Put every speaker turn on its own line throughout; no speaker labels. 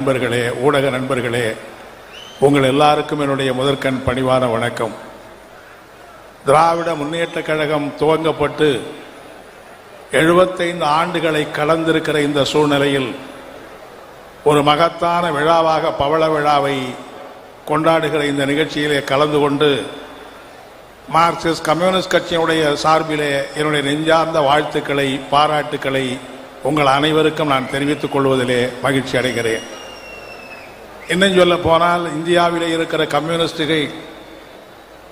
நண்பர்களே ஊடக நண்பர்களே உங்கள் எல்லாருக்கும் என்னுடைய முதற்கண் பணிவான வணக்கம். திராவிட முன்னேற்றக் கழகம் துவங்கப்பட்டு எழுபத்தைந்து ஆண்டுகளை கலந்திருக்கிற இந்த சூழ்நிலையில் ஒரு மகத்தான விழாவாக பவள விழாவை கொண்டாடுகிற இந்த நிகழ்ச்சியிலே கலந்து கொண்டு மார்க்சிஸ்ட் கம்யூனிஸ்ட் கட்சியினுடைய சார்பிலே என்னுடைய நெஞ்சார்ந்த வாழ்த்துக்களை பாராட்டுக்களை உங்கள் அனைவருக்கும் நான் தெரிவித்துக் கொள்வதிலே மகிழ்ச்சி அடைகிறேன். இன்னும் சொல்ல போனால் இந்தியாவில் இருக்கிற கம்யூனிஸ்டுகள்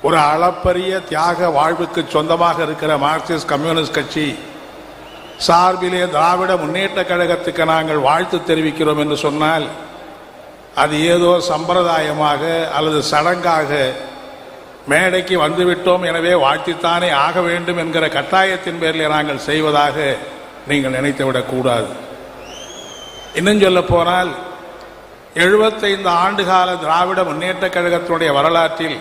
ஒரு அளப்பரிய தியாக வாழ்வுக்கு சொந்தமாக இருக்கிற மார்க்சிஸ்ட் கம்யூனிஸ்ட் கட்சி சார்பிலே திராவிட முன்னேற்ற கழகத்துக்கு நாங்கள் வாழ்த்து தெரிவிக்கிறோம் என்று சொன்னால் அது ஏதோ சம்பிரதாயமாக அல்லது சடங்காக மேடைக்கு வந்துவிட்டோம் எனவே வாழ்த்தித்தானே ஆக வேண்டும் என்கிற கட்டாயத்தின் பேரில் நாங்கள் செய்வதாக நீங்கள் நினைத்துவிடக்கூடாது இன்னும் சொல்ல போனால் எழுபத்தைந்து ஆண்டுகால திராவிட முன்னேற்ற கழகத்தினுடைய வரலாற்றில்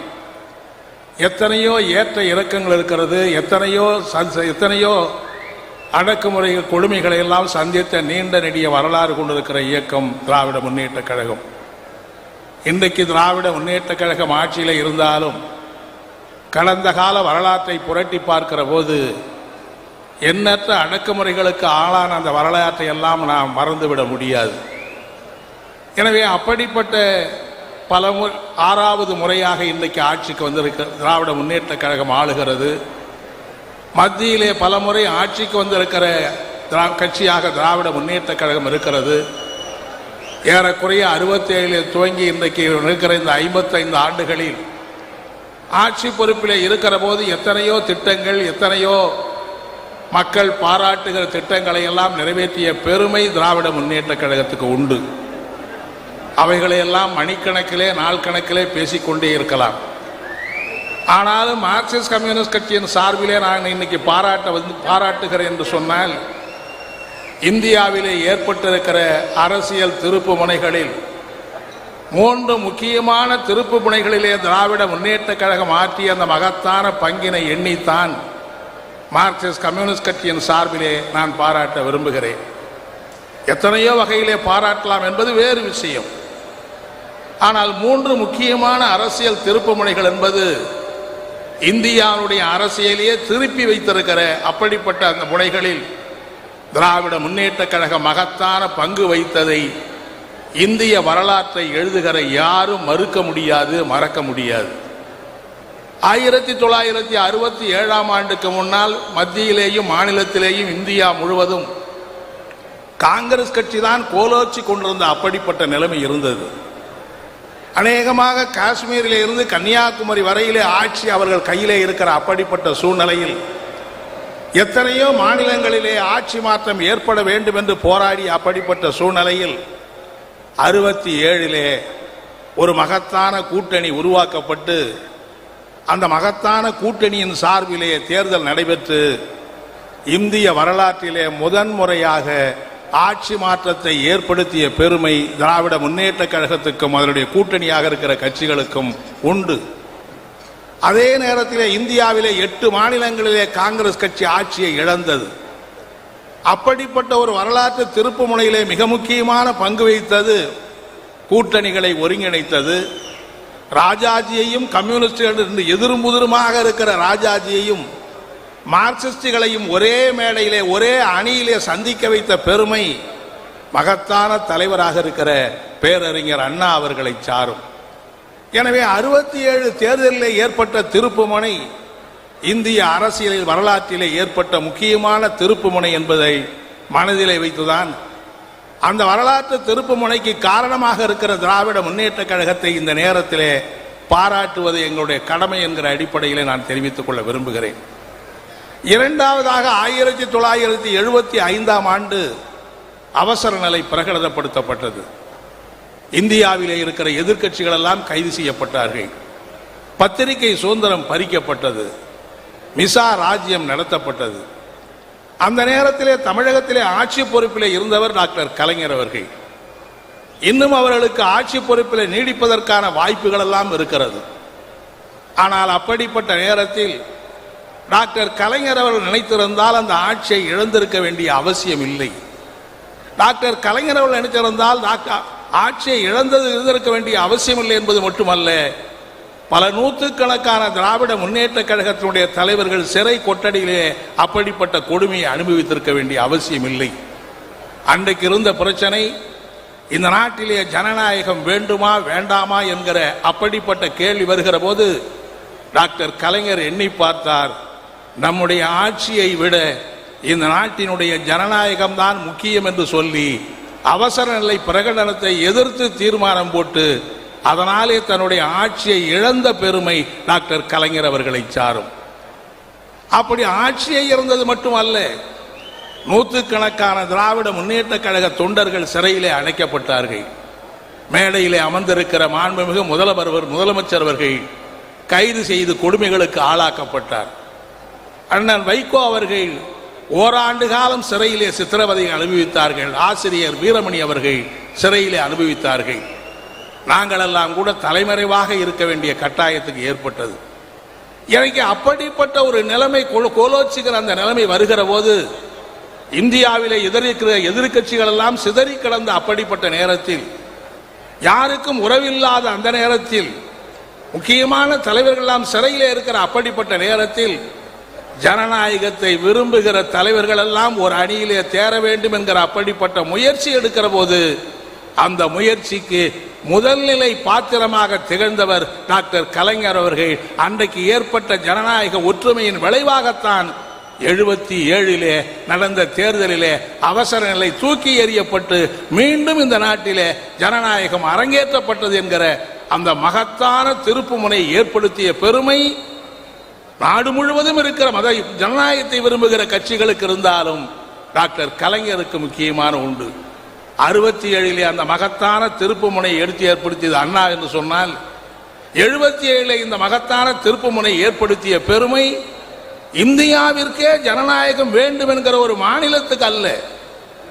எத்தனையோ ஏற்ற இறக்கங்கள் இருக்கிறது எத்தனையோ எத்தனையோ அடக்குமுறை கொடுமைகளை எல்லாம் சந்தித்த நீண்ட நெடிய வரலாறு கொண்டிருக்கிற இயக்கம் திராவிட முன்னேற்ற கழகம். இன்றைக்கு திராவிட முன்னேற்ற கழகம் ஆட்சியில் இருந்தாலும் கடந்த கால வரலாற்றை புரட்டி பார்க்கிற போது எண்ணற்ற அடக்குமுறைகளுக்கு ஆளான அந்த வரலாற்றை எல்லாம் நாம் மறந்துவிட முடியாது. எனவே அப்படிப்பட்ட பல மு ஆறாவது முறையாக இன்றைக்கு ஆட்சிக்கு வந்திருக்க. திராவிட முன்னேற்ற கழகம் ஆளுகிறது. மத்தியிலே பல முறை ஆட்சிக்கு வந்திருக்கிற திரா கட்சியாக திராவிட முன்னேற்ற கழகம் இருக்கிறது. ஏறக்குறைய அறுபத்தேழில் துவங்கி இன்றைக்கு இருக்கிற இந்த ஐம்பத்தைந்து ஆண்டுகளில் ஆட்சி பொறுப்பிலே இருக்கிற போது எத்தனையோ திட்டங்கள் எத்தனையோ மக்கள் பாராட்டுகிற திட்டங்களை எல்லாம் நிறைவேற்றிய பெருமை திராவிட முன்னேற்ற கழகத்துக்கு உண்டு. அவைகளையெல்லாம் மணிக்கணக்கிலே நாள் கணக்கிலே பேசிக்கொண்டே இருக்கலாம். ஆனாலும் மார்க்சிஸ்ட் கம்யூனிஸ்ட் கட்சியின் சார்பிலே நான் இன்னைக்கு பாராட்ட வந்து பாராட்டுகிறேன் என்று சொன்னால் இந்தியாவிலே ஏற்பட்டிருக்கிற அரசியல் திருப்பு முனைகளில் மூன்று முக்கியமான திருப்பு முனைகளிலே திராவிட முன்னேற்ற கழகம் ஆற்றிய அந்த மகத்தான பங்கினை எண்ணித்தான் மார்க்சிஸ்ட் கம்யூனிஸ்ட் கட்சியின் சார்பிலே நான் பாராட்ட விரும்புகிறேன். எத்தனையோ வகையிலே பாராட்டலாம் என்பது வேறு விஷயம். ஆனால் மூன்று முக்கியமான அரசியல் திருப்பு முனைகள் என்பது இந்தியாவுடைய அரசியலையே திருப்பி வைத்திருக்கிற அப்படிப்பட்ட அந்த முனைகளில் திராவிட முன்னேற்ற கழக மகத்தான பங்கு வைத்ததை இந்திய வரலாற்றை எழுதுகிற யாரும் மறுக்க முடியாது மறக்க முடியாது. ஆயிரத்தி தொள்ளாயிரத்தி அறுபத்தி ஏழாம் ஆண்டுக்கு முன்னால் மத்தியிலேயும் மாநிலத்திலேயும் இந்தியா முழுவதும் காங்கிரஸ் கட்சி தான் கோலோச்சி கொண்டிருந்த அப்படிப்பட்ட நிலைமை இருந்தது. அநேகமாக காஷ்மீரில் இருந்து கன்னியாகுமரி வரையிலே ஆட்சி அவர்கள் கையிலே இருக்கிற அப்படிப்பட்ட சூழ்நிலையில் எத்தனையோ மாநிலங்களிலே ஆட்சி மாற்றம் ஏற்பட வேண்டும் என்று போராடி அப்படிப்பட்ட சூழ்நிலையில் அறுபத்தி ஏழிலே ஒரு மகத்தான கூட்டணி உருவாக்கப்பட்டு அந்த மகத்தான கூட்டணியின் சார்பிலே தேர்தல் நடைபெற்று இந்திய வரலாற்றிலே முதன்முறையாக ஆட்சி மாற்றத்தை ஏற்படுத்திய பெருமை திராவிட முன்னேற்ற கழகத்துக்கும் அதனுடைய கூட்டணியாக இருக்கிற கட்சிகளுக்கும் உண்டு. அதே நேரத்திலே இந்தியாவிலே எட்டு மாநிலங்களிலே காங்கிரஸ் கட்சி ஆட்சியை இழந்தது. அப்படிப்பட்ட ஒரு வரலாற்று திருப்பு முனையிலே மிக முக்கியமான பங்கு வகித்தது கூட்டணிகளை ஒருங்கிணைத்தது. ராஜாஜியையும் கம்யூனிஸ்டுகள் இருந்து எதிரும் புதிருமாக இருக்கிற ராஜாஜியையும் மார்க்சிஸ்டுகளையும் ஒரே மேடையிலே ஒரே அணியிலே சந்திக்க வைத்த பெருமை மகத்தான தலைவராக இருக்கிற பேரறிஞர் அண்ணா அவர்களை சாரும். எனவே அறுபத்தி ஏழு தேர்தலில் ஏற்பட்ட திருப்புமுனை இந்திய அரசியலில் வரலாற்றிலே ஏற்பட்ட முக்கியமான திருப்புமுனை என்பதை மனதிலே வைத்துதான் அந்த வரலாற்று திருப்புமுனைக்கு காரணமாக இருக்கிற திராவிட முன்னேற்ற கழகத்தை இந்த நேரத்திலே பாராட்டுவது எங்களுடைய கடமை என்கிற அடிப்படையிலே நான் தெரிவித்துக் கொள்ள விரும்புகிறேன். இரண்டாவதாக ஆயிரத்தி தொள்ளாயிரத்தி எழுபத்தி ஐந்தாம் ஆண்டு அவசர நிலை பிரகடனப்படுத்தப்பட்டது. இந்தியாவிலே இருக்கிற எதிர்கட்சிகள் எல்லாம் கைது செய்யப்பட்டார்கள். பத்திரிகை சுதந்திரம் பறிக்கப்பட்டது. மிசா ராஜ்யம் நடத்தப்பட்டது. அந்த நேரத்திலே தமிழகத்திலே ஆட்சி பொறுப்பிலே இருந்தவர் டாக்டர் கலைஞர் அவர்கள். இன்னும் அவர்களுக்கு ஆட்சி பொறுப்பில் நீடிப்பதற்கான வாய்ப்புகள் எல்லாம் இருக்கிறது. ஆனால் அப்படிப்பட்ட நேரத்தில் டாக்டர் கலைஞர் அவர்கள் நினைத்திருந்தால் அந்த ஆட்சியை இழந்திருக்க வேண்டிய அவசியம் இல்லை. டாக்டர் கலைஞர் அவர்கள் நினைத்திருந்தால் டாக்டர் ஆட்சியை இழந்தது இருந்திருக்க வேண்டிய அவசியமில்லை என்பது மட்டுமல்ல பல நூற்றுக்கணக்கான திராவிட முன்னேற்ற கழகத்தினுடைய தலைவர்கள் சிறை கொட்டடியிலே அப்படிப்பட்ட கொடுமையை அனுபவித்திருக்க வேண்டிய அவசியம் இல்லை. அன்றைக்கு இருந்த பிரச்சனை இந்த நாட்டிலே ஜனநாயகம் வேண்டுமா வேண்டாமா என்கிற அப்படிப்பட்ட கேள்வி வருகிற போது டாக்டர் கலைஞர் எண்ணி பார்த்தார் நம்முடைய ஆட்சியை விட இந்த நாட்டினுடைய ஜனநாயகம் தான் முக்கியம் என்று சொல்லி அவசர நிலை பிரகடனத்தை எதிர்த்து தீர்மானம் போட்டு அதனாலே தன்னுடைய ஆட்சியை இழந்த பெருமை டாக்டர் கலைஞர் அவர்களை சாரும். அப்படி ஆட்சியை இறந்தது மட்டுமல்ல நூற்றுக்கணக்கான திராவிட முன்னேற்ற கழக தொண்டர்கள் சிறையிலே அடைக்கப்பட்டார்கள். மேடையிலே அமர்ந்திருக்கிற மாண்புமிகு முதல்வர் முதலமைச்சர் அவர்கள் கைது செய்து கொடுமைகளுக்கு ஆளாக்கப்பட்டார். அண்ணன் வைகோ அவர்கள் ஓராண்டு காலம் சிறையிலே சித்திரவதையை அனுபவித்தார்கள். ஆசிரியர் வீரமணி அவர்கள் சிறையிலே அனுபவித்தார்கள். நாங்களெல்லாம் கூட தலைமறைவாக இருக்க வேண்டிய கட்டாயத்துக்கு ஏற்பட்டது. எனக்கு அப்படிப்பட்ட ஒரு நிலைமை கொ- அந்த நிலைமை வருகிற போது இந்தியாவிலே எதிர்க்கிற எதிர்கட்சிகள் எல்லாம் சிதறி கிடந்த அப்படிப்பட்ட நேரத்தில் யாருக்கும் உறவில்லாத அந்த நேரத்தில் முக்கியமான தலைவர்கள் எல்லாம் சிறையிலே இருக்கிற அப்படிப்பட்ட நேரத்தில் ஜனநாயகத்தை விரும்புகிற தலைவர்கள் எல்லாம் ஒரு அணியிலே தேர வேண்டும் என்கிற அப்படிப்பட்ட முயற்சி எடுக்கிற போது அந்த முயற்சிக்கு முதல்நிலை பாத்திரமாக திகழ்ந்தவர் டாக்டர் கலைஞர் அவர்கள். அன்றைக்கு ஏற்பட்ட ஜனநாயக ஒற்றுமையின் விளைவாகத்தான் எழுபத்தி ஏழிலே நடந்த தேர்தலிலே அவசர நிலை தூக்கி எறியப்பட்டு மீண்டும் இந்த நாட்டிலே ஜனநாயகம் அரங்கேற்றப்பட்டது என்கிற அந்த மகத்தான திருப்புமுனை ஏற்படுத்திய பெருமை நாடு முழுவதும் இருக்கிற மத ஜனநாயகத்தை விரும்புகிற கட்சிகளுக்கு இருந்தாலும் டாக்டர் கலைஞருக்கு முக்கியமான உண்டு. அறுபத்தி ஏழிலே அந்த மகத்தான திருப்புமுனை எடுத்து ஏற்படுத்தியது அண்ணா என்று சொன்னால் எழுபத்தி ஏழிலே இந்த மகத்தான திருப்புமுனை ஏற்படுத்திய பெருமை இந்தியாவிற்கே ஜனநாயகம் வேண்டும் என்கிற ஒரு மாநிலத்துக்கு அல்ல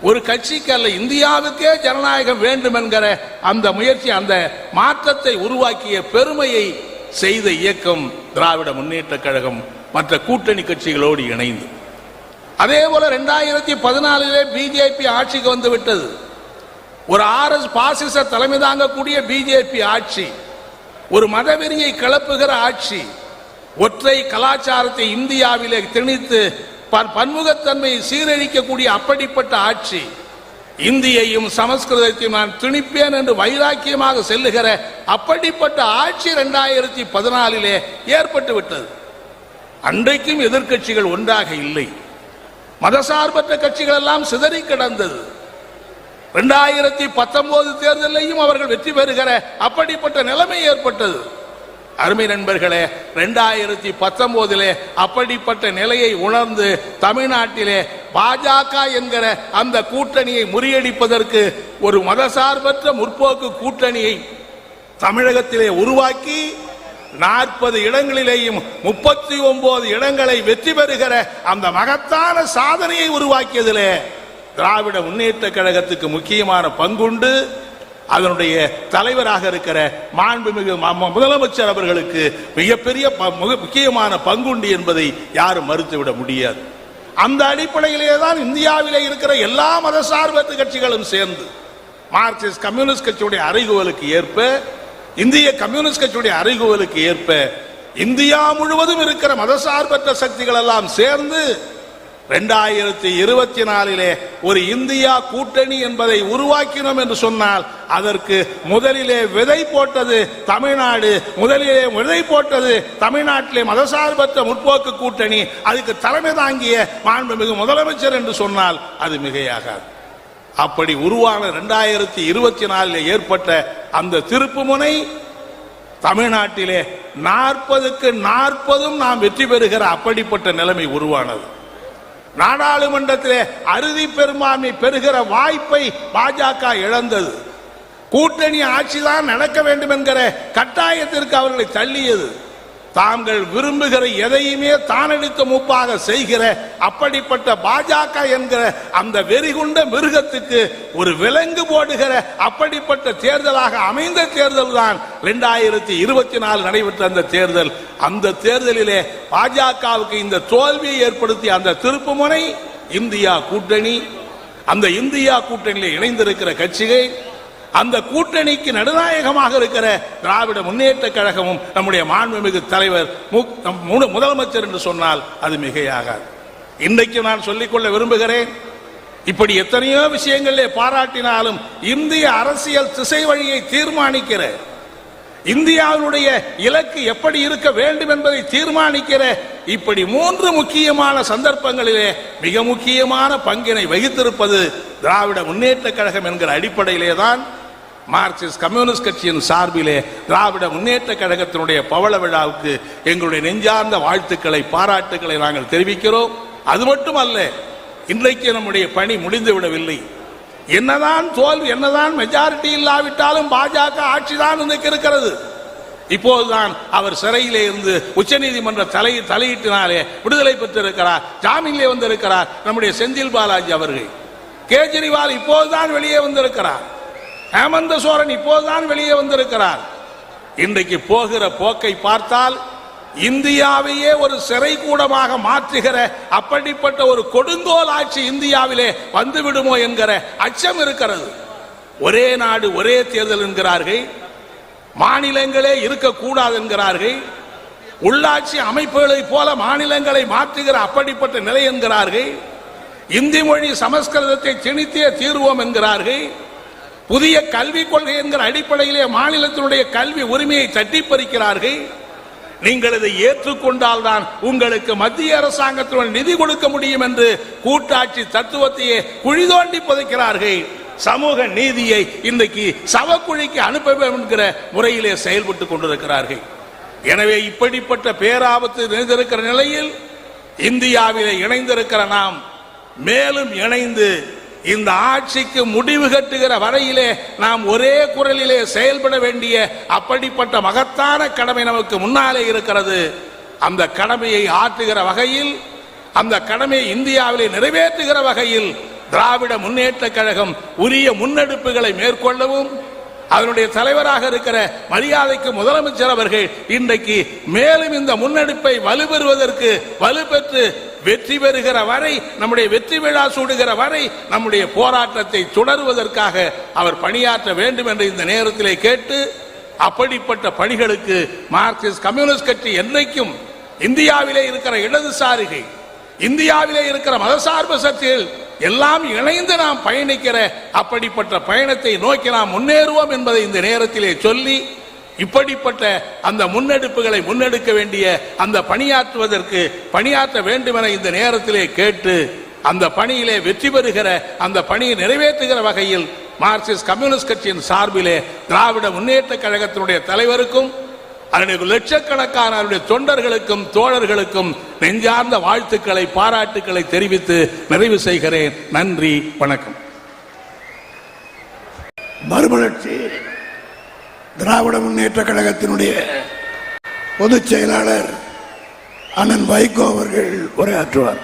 ஒரு கட்சிக்கு அல்ல இந்தியாவுக்கே ஜனநாயகம் வேண்டும் என்கிற அந்த முயற்சி அந்த மாற்றத்தை உருவாக்கிய பெருமையை செய்த இயக்கம் திராவிட முன்னேற்ற கழகம் மற்ற கூட்டணி கட்சிகளோடு இணைந்து. அதே போல ரெண்டாயிரத்தி பதினாலிலே பிஜேபி ஆட்சிக்கு வந்து விட்டது. ஒரு ஆர்எஸ் பாசிச தலைமை தாங்கக்கூடிய பிஜேபி ஆட்சி ஒரு மதவெறியை கிளப்புகிற ஆட்சி ஒற்றை கலாச்சாரத்தை இந்தியாவிலே திணித்து பன்- பன்முகத்தன்மையை சீரழிக்கக்கூடிய அப்படிப்பட்ட ஆட்சி இந்தியையும் சமஸ்கிருதத்தையும் நான் திணிப்பேன் என்று வைராக்கியமாக செல்லுகிற அப்படிப்பட்ட ஆட்சி இரண்டாயிரத்தி பதினாலிலே ஏற்பட்டு விட்டது. அன்றைக்கும் எதிர்க்கட்சிகள் ஒன்றாக இல்லை. மதசார்பற்ற கட்சிகள் எல்லாம் சிதறி கிடந்தது. இரண்டாயிரத்தி பத்தொன்பது தேர்தலையும் அவர்கள் வெற்றி பெறுகிற அப்படிப்பட்ட நிலைமை ஏற்பட்டது. அருமை நண்பர்களே ரெண்டாயிரத்தி பத்தொன்பதிலே அப்படிப்பட்ட நிலையை உணர்ந்து தமிழ்நாட்டிலே பாஜக என்கிற அந்த கூட்டணியை முறியடிப்பதற்கு ஒரு மதசார்பற்ற முற்போக்கு கூட்டணியை தமிழகத்திலே உருவாக்கி நாற்பது இடங்களிலேயும் முப்பத்தி ஒன்பது இடங்களை வெற்றி பெறுகிற அந்த மகத்தான சாதனையை உருவாக்கியதிலே திராவிட முன்னேற்ற கழகத்துக்கு முக்கியமான பங்குண்டு அதனுடைய தலைவராக இருக்கிற மாண்புமிகு ம- முதலமைச்சர் அவர்களுக்கு மிகப்பெரிய ப- முக்கியமான பங்குண்டு என்பதை யாரும் மறுத்துவிட முடியாது. அந்த அடிப்படையிலே தான் இந்தியாவிலே இருக்கிற எல்லா மதசார்பற்ற கட்சிகளும் சேர்ந்து மார்க்சிஸ்ட் கம்யூனிஸ்ட் கட்சியுடைய அறிகுவலுக்கு ஏற்ப இந்திய கம்யூனிஸ்ட் கட்சியுடைய அறிகுவலுக்கு ஏற்ப இந்தியா முழுவதும் இருக்கிற மதசார்பற்ற சக்திகள் எல்லாம் சேர்ந்து ரெண்டாயிரத்தி இருபத்தி நாலிலே ஒரு இந்தியா கூட்டணி என்பதை உருவாக்கினோம் என்று சொன்னால் அதற்கு முதலிலே விதை போட்டது தமிழ்நாடு முதலிலே விதை போட்டது தமிழ்நாட்டிலே மதசார்பற்ற முற்போக்கு கூட்டணி அதுக்கு தலைமை தாங்கிய மாண்புமிகு முதலமைச்சர் என்று சொன்னால் அது மிகையாகாது. அப்படி உருவான ரெண்டாயிரத்தி இருபத்தி நாலில் ஏற்பட்ட அந்த திருப்புமுனை தமிழ்நாட்டிலே நாற்பதுக்கு நாற்பதும் நாம் வெற்றி பெறுகிற அப்படிப்பட்ட நிலைமை உருவானது. நாடாளுமன்றத்திலே அறுதி பெரும்பான்மை பெறுகிற வாய்ப்பை பாஜக இழந்தது. கூட்டணி ஆட்சிதான் நடக்க வேண்டும் என்கிற கட்டாயத்திற்கு அவர்களை தள்ளியது. தாங்கள் விரும்புகிற எதையுமே தானடித்த மூப்பாக செய்கிற அப்படிப்பட்ட பாஜக என்கிற அந்த வெறிகுண்ட மிருகத்துக்கு ஒரு விலங்கு போடுகிற அப்படிப்பட்ட தேர்தலாக அமைந்த தேர்தல் தான் இரண்டாயிரத்தி இருபத்தி நாலு நடைபெற்ற அந்த தேர்தல். அந்த தேர்தலிலே பாஜகவுக்கு இந்த தோல்வியை ஏற்படுத்திய அந்த திருப்புமுனை இந்தியா கூட்டணி. அந்த இந்தியா கூட்டணியில் இணைந்திருக்கிற கட்சிகள் அந்த கூட்டணிக்கு நடுநாயகமாக இருக்கிற திராவிட முன்னேற்ற கழகமும் நம்முடைய மாண்புமிகு தலைவர் முதலமைச்சர் என்று சொன்னால் அது மிகையாகாது. இன்றைக்கு நான் சொல்லிக்கொள்ள விரும்புகிறேன் இப்படி எத்தனையோ விஷயங்களிலே பாராட்டினாலும் இந்திய அரசியல் திசை வழியை தீர்மானிக்கிற இந்தியாவினுடைய இலக்கு எப்படி இருக்க வேண்டும் என்பதை தீர்மானிக்கிற இப்படி மூன்று முக்கியமான சந்தர்ப்பங்களிலே மிக முக்கியமான பங்கினை வகித்திருப்பது திராவிட முன்னேற்ற கழகம் என்கிற அடிப்படையிலே தான் மார்க்சிஸ்ட் கம்யூனிஸ்ட் கட்சியின் சார்பிலே திராவிட முன்னேற்ற கழகத்தினுடைய பவள விழாவுக்கு எங்களுடைய நெஞ்சார்ந்த வாழ்த்துக்களை பாராட்டுக்களை நாங்கள் தெரிவிக்கிறோம். அது மட்டுமல்ல இன்றைக்கு நம்முடைய பணி முடிந்து விடவில்லை. என்னதான் தோல்வி என்னதான் மெஜாரிட்டி இல்லாவிட்டாலும் பாஜக ஆட்சிதான் இன்றைக்கு இருக்கிறது. இப்போதுதான் அவர் சிறையிலே இருந்து உச்சநீதிமன்ற தலை தலையீட்டினாலே விடுதலை பெற்றிருக்கிறார் ஜாமீனிலே வந்திருக்கிறார் நம்முடைய செந்தில் பாலாஜி அவர்கள். கேஜ்ரிவால் இப்போதுதான் வெளியே வந்திருக்கிறார். ஹேமந்த சோரன் இப்போதுதான் வெளியே வந்திருக்கிறார். இன்றைக்கு போகிற போக்கை பார்த்தால் இந்தியாவையே ஒரு சிறை கூடமாக மாற்றுகிற அப்படிப்பட்ட ஒரு கொடுங்கோல் ஆட்சி இந்தியாவிலே வந்துவிடுமோ என்கிற அச்சம் இருக்கிறது. ஒரே நாடு ஒரே தேர்தல் என்கிறார்கள். மாநிலங்களே இருக்கக்கூடாது என்கிறார்கள். உள்ளாட்சி அமைப்புகளைப் போல மாநிலங்களை மாற்றுகிற அப்படிப்பட்ட நிலை என்கிறார்கள். இந்தி மொழி சமஸ்கிருதத்தை திணித்தே தீர்வோம் என்கிறார்கள். புதிய கல்விக் கொள்கை என்கிற அடிப்படையிலே மாநிலத்தினுடைய கல்வி உரிமையை தட்டி பறிக்கிறார்கள் நீங்கள் இதை ஏற்றுக்கொண்டால் தான் உங்களுக்கு மத்திய அரசாங்கத்துடன் நிதி கொடுக்க முடியும் என்று கூட்டாட்சி தத்துவத்தையே குழி தோண்டி புதைக்கிறார்கள். சமூக நீதியை இன்றைக்கு சவக்குழிக்கு அனுப்ப வேண்டும் என்கிற முறையிலே செயல்பட்டு கொண்டிருக்கிறார்கள். எனவே இப்படிப்பட்ட பேராபத்து நிறைந்திருக்கிற நிலையில் இந்தியாவிலே இணைந்திருக்கிற நாம் மேலும் இணைந்து இந்த ஆட்சிக்கு முடிவு கட்டுகிற வரையிலே நாம் ஒரே குரலிலே செயல்பட வேண்டிய அப்படிப்பட்ட மகத்தான கடமை நமக்கு முன்னாலே இருக்கிறது. அந்த கடமையை ஆற்றுகிற வகையில் அந்த கடமையை இந்தியாவிலே நிறைவேற்றுகிற வகையில் திராவிட முன்னேற்ற கழகம் உரிய முன்னெடுப்புகளை மேற்கொள்ளவும் அதனுடைய தலைவராக இருக்கிற மரியாதைக்கு முதலமைச்சர் அவர்கள் இன்றைக்கு மேலும் இந்த முன்னெடுப்பை வலுப்பெறுவதற்கு வலுப்பெற்று வெற்றி பெறுகிற வரை நம்முடைய வெற்றி விழா சூடுகிற வரை நம்முடைய போராட்டத்தை தொடருவதற்காக அவர் பணியாற்ற வேண்டும் என்று இந்த நேரத்திலே கேட்டு அப்படிப்பட்ட பணிகளுக்கு மார்க்சிஸ்ட் கம்யூனிஸ்ட் கட்சி என்றைக்கும் இந்தியாவிலே இருக்கிற இடதுசாரிகள் இந்தியாவிலே இருக்கிற மதசார்பு சக்திகள் எல்லாம் இணைந்து நாம் பயணிக்கிற அப்படிப்பட்ட பயணத்தை நோக்கி நாம் முன்னேறுவோம் என்பதை இந்த நேரத்திலே சொல்லி இப்படிப்பட்ட அந்த முன்னெடுப்புகளை முன்னெடுக்க வேண்டிய அந்த பணியாற்றுவதற்கு பணியாற்ற வேண்டுமென இந்த நேரத்திலே கேட்டு அந்த பணியிலே வெற்றி பெறுகிற அந்த பணியை நிறைவேற்றுகிற வகையில் மார்க்சிஸ்ட் கம்யூனிஸ்ட் கட்சியின் சார்பிலே திராவிட முன்னேற்ற கழகத்தினுடைய தலைவருக்கும் அதனுடைய லட்சக்கணக்கான அவருடைய தொண்டர்களுக்கும் தோழர்களுக்கும் நெஞ்சார்ந்த வாழ்த்துக்களை பாராட்டுக்களை தெரிவித்து நிறைவு செய்கிறேன். நன்றி வணக்கம்.
மறுமலர்ச்சி. திராவிட முன்னேற்ற கழகத்தினுடைய பொதுச் செயலாளர் அண்ணன் வைகோ அவர்கள் உரையாற்றுவார்.